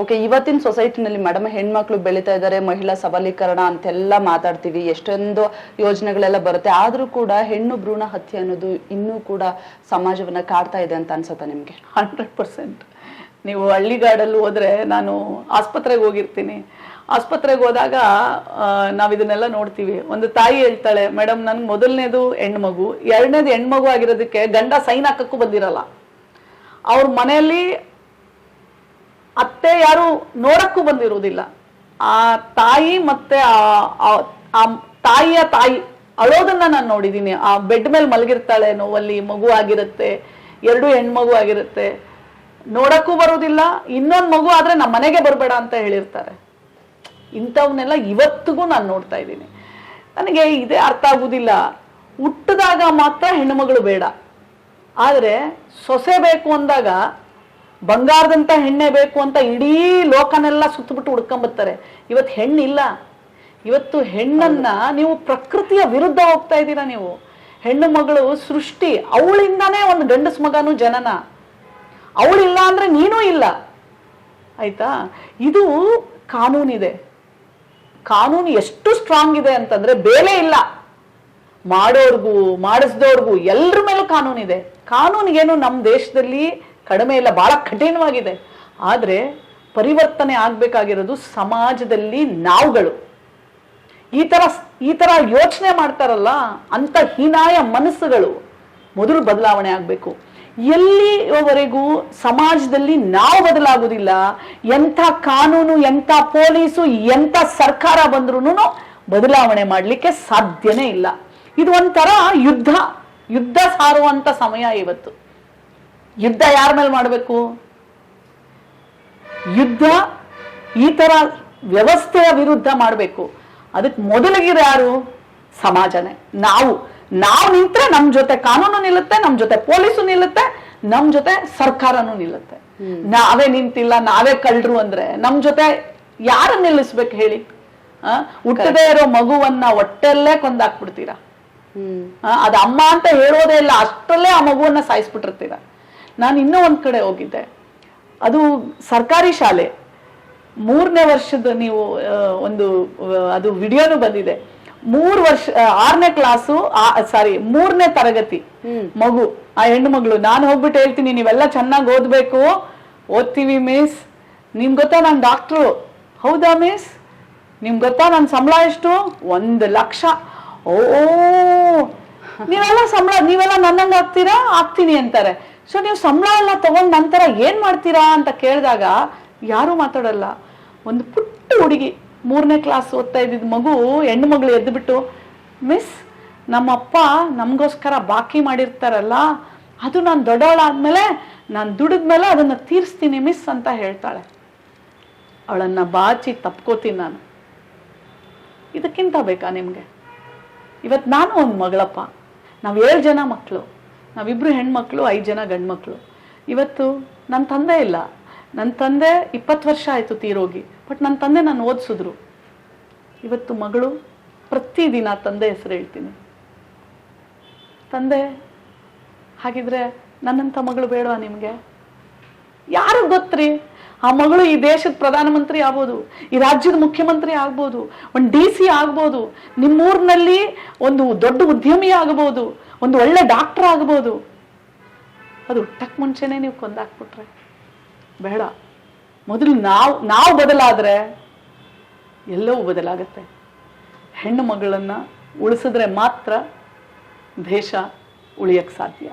Okay ಇವತ್ತಿನ ಸೊಸೈಟಿನಲ್ಲಿ madam ಹೆಣ್ಮಕ್ಳು ಬೆಳೀತಾ ಇದ್ದಾರೆ ಮಹಿಳಾ ಸಬಲೀಕರಣ ಅಂತೆಲ್ಲ ಮಾತಾಡ್ತೀವಿ, ಎಷ್ಟೊಂದು ಯೋಜನೆಗಳೆಲ್ಲ ಬರುತ್ತೆ, ಆದ್ರೂ ಕೂಡ ಹೆಣ್ಣು ಭ್ರೂಣ ಹತ್ಯೆ ಅನ್ನೋದು ಇನ್ನೂ ಕೂಡ ಸಮಾಜವನ್ನ ಕಾಡ್ತಾ ಇದೆ ಅಂತ ಅನ್ಸುತ್ತಾ ನಿಮ್ಗೆ? ಹಂಡ್ರೆಡ್ ಪರ್ಸೆಂಟ್ ನೀವು ಹಳ್ಳಿಗಾಡಲ್ಲಿ ಹೋದ್ರೆ ನಾನು ಆಸ್ಪತ್ರೆಗೆ ಹೋಗಿರ್ತೀನಿ. ಆಸ್ಪತ್ರೆಗೆ ಹೋದಾಗ ನಾವು ಇದನ್ನೆಲ್ಲ ನೋಡ್ತೀವಿ. ಒಂದು ತಾಯಿ ಹೇಳ್ತಾಳೆ ಮೇಡಮ್ ನನ್ಗೆ ಮೊದಲನೇದು ಹೆಣ್ಮಗು, ಎರಡನೇದು ಹೆಣ್ಮಗು ಆಗಿರೋದಕ್ಕೆ ಗಂಡ ಸೈನ್ ಹಾಕಕ್ಕೂ ಬಂದಿರಲ್ಲ. ಅವ್ರ ಮನೆಯಲ್ಲಿ ಅತ್ತೆ ಯಾರು ನೋಡಕ್ಕೂ ಬಂದಿರುವುದಿಲ್ಲ. ಆ ತಾಯಿ ಮತ್ತೆ ಆ- ತಾಯಿಯ ತಾಯಿ ಅಳೋದನ್ನ ನಾನು ನೋಡಿದ್ದೀನಿ ಆ ಬೆಡ್ ಮೇಲೆ ಮಲಗಿರ್ತಾಳೆ, ನೋವಲ್ಲಿ ಮಗು ಆಗಿರುತ್ತೆ, ಎರಡು ಹೆಣ್ಮಗು ಆಗಿರುತ್ತೆ. ನೋಡಕ್ಕೂ ಬರೋದಿಲ್ಲ ಇನ್ನೊಂದು ಮಗು ಆದ್ರೆ ನಮ್ಮ ಮನೆಗೆ ಬರಬೇಡ ಅಂತ ಹೇಳಿರ್ತಾರೆ. ಇಂಥವನ್ನೆಲ್ಲ ಇವತ್ತಿಗೂ ನಾನು ನೋಡ್ತಾ ಇದ್ದೀನಿ. ನನಗೆ ಇದೇ ಅರ್ಥ ಆಗುದಿಲ್ಲ. ಹುಟ್ಟಿದಾಗ ಮಾತ್ರ ಹೆಣ್ಣುಮಗಳು ಬೇಡ. ಆದರೆ ಸೊಸೆ ಬೇಕು ಅಂದಾಗ ಬಂಗಾರದಂತ ಹೆಣ್ಣೆ ಬೇಕು ಅಂತ ಇಡೀ ಲೋಕನೆಲ್ಲ ಸುತ್ತಬಿಟ್ಟು ಹುಡ್ಕೊಂಬತ್ತಾರೆ. ಇವತ್ತು ಹೆಣ್ಣಿಲ್ಲ. ಇವತ್ತು ಹೆಣ್ಣನ್ನ ನೀವು ಪ್ರಕೃತಿಯ ವಿರುದ್ಧ ಹೋಗ್ತಾ ಇದ್ದೀರಾ ನೀವು? ಹೆಣ್ಣು ಮಗಳು ಸೃಷ್ಟಿ ಅವಳಿಂದಾನೇ ಒಂದು ಗಂಡಸ್ ಮಗನೂ ಜನನ. ಅವಳಿಲ್ಲ ಅಂದ್ರೆ ನೀನೂ ಇಲ್ಲ. ಆಯ್ತಾ? ಇದು ಕಾನೂನಿದೆ. ಕಾನೂನು ಎಷ್ಟು ಸ್ಟ್ರಾಂಗ್ ಇದೆ ಅಂತಂದ್ರೆ ಬೇಲೆ ಇಲ್ಲ. ಮಾಡೋರ್ಗೂ ಮಾಡಿಸ್ದವ್ರಿಗೂ ಎಲ್ರ ಮೇಲೂ ಕಾನೂನಿದೆ. ಕಾನೂನಿಗೇನು ನಮ್ಮ ದೇಶದಲ್ಲಿ ಕಡಿಮೆ ಇಲ್ಲ, ಬಹಳ ಕಠಿಣವಾಗಿದೆ. ಆದರೆ ಪರಿವರ್ತನೆ ಆಗಬೇಕಾಗಿರೋದು ಸಮಾಜದಲ್ಲಿ ನಾವುಗಳು. ಈ ಥರ ಈ ತರ ಯೋಚನೆ ಮಾಡ್ತಾರಲ್ಲ ಅಂಥ ಹೀನಾಯ ಮನಸ್ಸುಗಳು ಮೊದಲು ಬದಲಾವಣೆ ಆಗಬೇಕು. ಎಲ್ಲಿವರೆಗೂ ಸಮಾಜದಲ್ಲಿ ನಾವು ಬದಲಾಗುವುದಿಲ್ಲ, ಎಂಥ ಕಾನೂನು, ಎಂಥ ಪೊಲೀಸು, ಎಂಥ ಸರ್ಕಾರ ಬಂದ್ರೂ ಬದಲಾವಣೆ ಮಾಡಲಿಕ್ಕೆ ಸಾಧ್ಯನೇ ಇಲ್ಲ. ಇದು ಒಂಥರ ಯುದ್ಧ ಯುದ್ಧ ಸಾರುವಂಥ ಸಮಯ ಇವತ್ತು. ಯುದ್ಧ ಯಾರ ಮೇಲೆ ಮಾಡಬೇಕು? ಯುದ್ಧ ಈ ತರ ವ್ಯವಸ್ಥೆಯ ವಿರುದ್ಧ ಮಾಡಬೇಕು. ಅದಕ್ಕೆ ಮೊದಲಿಗಿರೋ ಯಾರು? ಸಮಾಜನೇ. ನಾವು. ನಾವು ನಿಂತ್ರೆ ನಮ್ ಜೊತೆ ಕಾನೂನು ನಿಲ್ಲುತ್ತೆ ನಮ್ಮ ಜೊತೆ ಪೊಲೀಸು ನಿಲ್ಲುತ್ತೆ ನಮ್ ಜೊತೆ ಸರ್ಕಾರನೂ ನಿಲ್ಲುತ್ತೆ. ನಾವೇ ನಿಂತಿಲ್ಲ ನಾವೇ ಕಳ್ರು ಅಂದ್ರೆ ನಮ್ ಜೊತೆ ಯಾರು ನಿಲ್ಲಿಸ್ಬೇಕು ಹೇಳಿ? ಹುಟ್ಟದೇ ಇರೋ ಮಗುವನ್ನ ಒಟ್ಟೆಲ್ಲೇ ಕೊಂದಾಕ್ಬಿಡ್ತೀರಾ? ಅದು ಅಮ್ಮ ಅಂತ ಹೇಳೋದೇ ಇಲ್ಲ ಅಷ್ಟರಲ್ಲೇ ಆ ಮಗುವನ್ನ ಸಾಯಿಸ್ಬಿಟ್ಟಿರ್ತೀರ? ನಾನು ಇನ್ನೂ ಒಂದು ಕಡೆ ಹೋಗಿದ್ದೆ. ಅದು ಸರ್ಕಾರಿ ಶಾಲೆ. ಮೂರನೇ ವರ್ಷದ ನೀವು ಒಂದು ಅದು ವಿಡಿಯೋನು ಬಂದಿದೆ. ಮೂರು ವರ್ಷ ಆರನೇ ಕ್ಲಾಸು ಸಾರಿ ಮೂರನೇ ತರಗತಿ. ಮಗು ಆ ಹೆಣ್ಣು ಮಗಳು. ನಾನು ಹೋಗ್ಬಿಟ್ಟು ಹೇಳ್ತೀನಿ ನೀವೆಲ್ಲ ಚೆನ್ನಾಗಿ ಓದ್ಬೇಕು. ಓದ್ತೀವಿ ಮಿಸ್. ನಿಮ್ ಗೊತ್ತಾ ನಾನು ಡಾಕ್ಟ್ರು? ಹೌದಾ ಮಿಸ್? ನಿಮ್ ಗೊತ್ತಾ ನನ್ನ ಸಂಬಳ ಎಷ್ಟು? ಒಂದು ಲಕ್ಷ. ಓ ನೀವೆಲ್ಲ ಸಂಬಳ ನೀವೆಲ್ಲ ನನ್ನಂಗೆ ಆಗ್ತೀರಾ ಆಗ್ತೀನಿ ಅಂತಾರೆ. ಸೊ ನೀವು ಸಂಬಳ ಎಲ್ಲ ತಗೊಂಡ್ ನಂತರ ಏನ್ ಮಾಡ್ತೀರಾ ಅಂತ ಕೇಳಿದಾಗ ಯಾರು ಮಾತಾಡಲ್ಲ. ಒಂದು ಪುಟ್ಟ ಹುಡುಗಿ, ಮೂರನೇ ಕ್ಲಾಸ್ ಓದ್ತಾ ಇದ್ದಿದ್ದ ಮಗು ಹೆಣ್ಣು ಮಗಳು ಎದ್ದುಬಿಟ್ಟು ಮಿಸ್ ನಮ್ಮಪ್ಪ ನಮಗೋಸ್ಕರ ಬಾಕಿ ಮಾಡಿರ್ತಾರಲ್ಲ, ಅದು ನಾನು ದೊಡ್ಡವಳಾದ್ಮೇಲೆ ನಾನು ದುಡಿದ್ಮೇಲೆ ಅದನ್ನು ತೀರಿಸ್ತೀನಿ ಮಿಸ್ ಅಂತ ಹೇಳ್ತಾಳೆ. ಅವಳನ್ನು ಬಾಚಿ ತಪ್ಕೋತೀನಿ ನಾನು. ಇದಕ್ಕಿಂತ ಬೇಕಾ ನಿಮಗೆ? ಇವತ್ತು ನಾನು ಒಂದು ಮಗಳಪ್ಪ. ನಾವು ಏಳು ಜನ ಮಕ್ಕಳು ನಾವಿಬ್ರು ಹೆಣ್ಮಕ್ಳು, ಐದು ಜನ ಗಂಡ್ಮಕ್ಳು. ಇವತ್ತು ನನ್ನ ತಂದೆ ಇಲ್ಲ. ನನ್ನ ತಂದೆ ಇಪ್ಪತ್ತು ವರ್ಷ ಆಯಿತು ತೀರೋಗಿ. ಬಟ್ ನನ್ನ ತಂದೆ ನಾನು ಓದಿಸಿದ್ರು. ಇವತ್ತು ಮಗಳು ಪ್ರತಿದಿನ ತಂದೆ ಹೆಸರು ಹೇಳ್ತೀನಿ. ತಂದೆ, ಹಾಗಿದ್ರೆ ನನ್ನಂಥ ಮಗಳು ಬೇಡವಾ ನಿಮಗೆ? ಯಾರು ಗೊತ್ತ್ರಿ? ಆ ಮಗಳು ಈ ದೇಶದ ಪ್ರಧಾನಮಂತ್ರಿ ಆಗ್ಬೋದು, ಈ ರಾಜ್ಯದ ಮುಖ್ಯಮಂತ್ರಿ ಆಗ್ಬೋದು, ಒಂದು ಡಿ ಸಿ ಆಗ್ಬೋದು, ನಿಮ್ಮೂರಿನಲ್ಲಿ ಒಂದು ದೊಡ್ಡ ಉದ್ಯಮಿ ಆಗಬಹುದು ಒಂದು ಒಳ್ಳೆ ಡಾಕ್ಟರ್ ಆಗ್ಬೋದು. ಅದು ಹುಟ್ಟಕ್ ಮುಂಚೆನೆ ನೀವು ಕೊಂದಾಕ್ಬಿಟ್ರೆ. ಬೇಡ. ಮೊದಲು ನಾವು ನಾವು ಬದಲಾದರೆ ಎಲ್ಲವೂ ಬದಲಾಗತ್ತೆ. ಹೆಣ್ಣು ಮಗಳನ್ನು ಉಳಿಸಿದ್ರೆ ಮಾತ್ರ ದೇಶ ಉಳಿಯಕ್ಕೆ ಸಾಧ್ಯ.